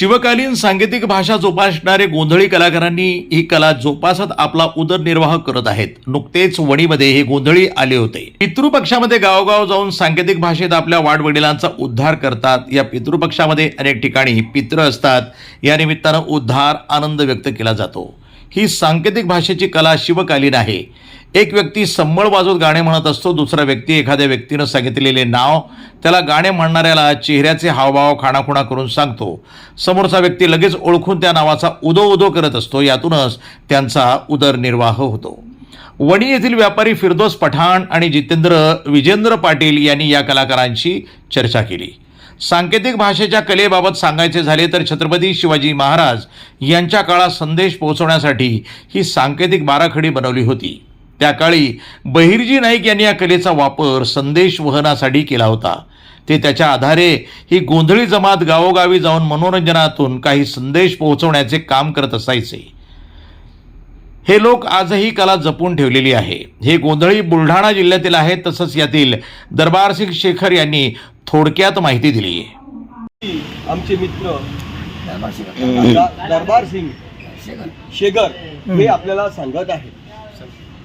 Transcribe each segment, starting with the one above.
शिवकालीन सांकेतिक भाषा जोपासणारे गोंधळी कलाकारांनी ही कला जोपासत आपला उदरनिर्वाह करत आहेत. नुकतेच वणीमध्ये हे गोंधळी आले होते. पितृपक्षामध्ये गावोगाव जाऊन सांकेतिक भाषेत आपल्या वाडवडिलांचा उद्धार करतात. या पितृपक्षामध्ये अनेक ठिकाणी पित्र असतात. या निमित्तानं उद्धार आनंद व्यक्त केला जातो. ही सांकेतिक भाषेची कला शिवकालीन आहे एक व्यक्ती संबळ बाजूत गाणे म्हणत असतो दुसरा व्यक्ती एखाद्या व्यक्तीनं सांगितलेले नाव त्याला गाणे म्हणणाऱ्याला चेहऱ्याचे हावभाव खाणाखुणा करून सांगतो. समोरचा व्यक्ती लगेच ओळखून त्या नावाचा उदो उदो करत असतो यातूनच त्यांचा उदरनिर्वाह होतो. वणी येथील व्यापारी फिरदोस पठाण आणि जितेंद्र विजेंद्र पाटील यांनी या कलाकारांशी चर्चा केली. सांकेतिक भाषेच्या कलेबाबत सांगायचे झाले तर छत्रपती शिवाजी महाराज यांच्या काळात संदेश पोहोचवण्यासाठी ही सांकेतिक बाराखडी बनवली होती. त्या काळी बहिर्जी नाईक यांनी या कलेचा वापर संदेश वहनासाठी केला होता. ते त्याच्या आधारे ही गोंधळी जमात गावोगावी जाऊन मनोरंजनातून काही संदेश पोहोचवण्याचे काम करत असायचे. हे लोक आजही कला जपून ठेवलेली आहे. हे गोंधळी बुलढाणा जिल्ह्यातील आहेत तसंच यातील दरबारसिंग शेखर यांनी थोडक्यात माहिती दिली. आहे आमचे मित्र दरबार सिंग शेगर हे आपल्याला सांगत आहेत.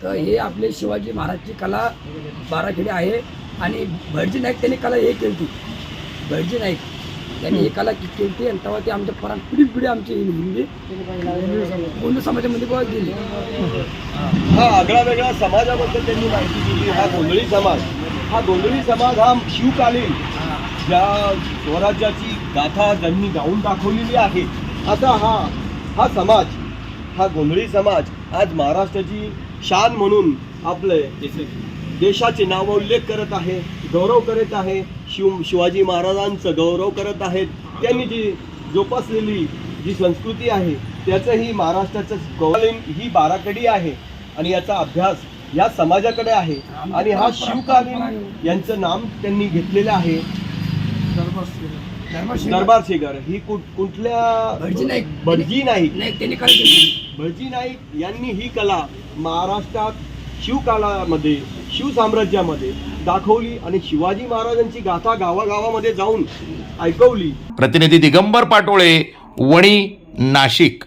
तर हे आपले शिवाजी महाराजची कला बाराखडी आहे आणि भटजी नाईक त्यांनी कला हे केली होती. भटजी नाईक त्यांनी ही कला केली होती आणि तेव्हा ती आमच्या परा पिढी पिढी आमची हिंदी गोंधळ समाजामध्ये बघ गेली हा आगळा वेगळा समाजाबद्दल त्यांनी माहिती दिली. हा गोंधळी समाज. हा गोंधळी समाज हा शिवकालीन ज्या स्वराज्याची गाथा ज्यांनी गाऊन दाखवलेली आहे आता हा हा समाज हा गोंधळी समाज आज महाराष्ट्राची शान म्हणून आपले देशाचे नावोल्लेख करत आहे गौरव करत आहे शिव शिवाजी महाराजांचं गौरव करत आहेत. त्यांनी जी जोपासलेली जी संस्कृती आहे त्याचंही महाराष्ट्राचं गौरव ही बाराकडी आहे आणि याचा अभ्यास या समाजाकडे आहे. आणि हा शिवकालीन यांचं नाम त्यांनी घेतलेलं आहे. दरबार शेगर ही कुठ कुठल्या भटजी नाईक. भटजी नाईक. त्यांनी केली भटजी नाईक यांनी ही कला महाराष्ट्रात शिवकालामध्ये शिवसाम्राज्यामध्ये दाखवली आणि शिवाजी महाराजांची गाथा गावागावामध्ये जाऊन ऐकवली. प्रतिनिधी दिगंबर पाटोळे वणी नाशिक.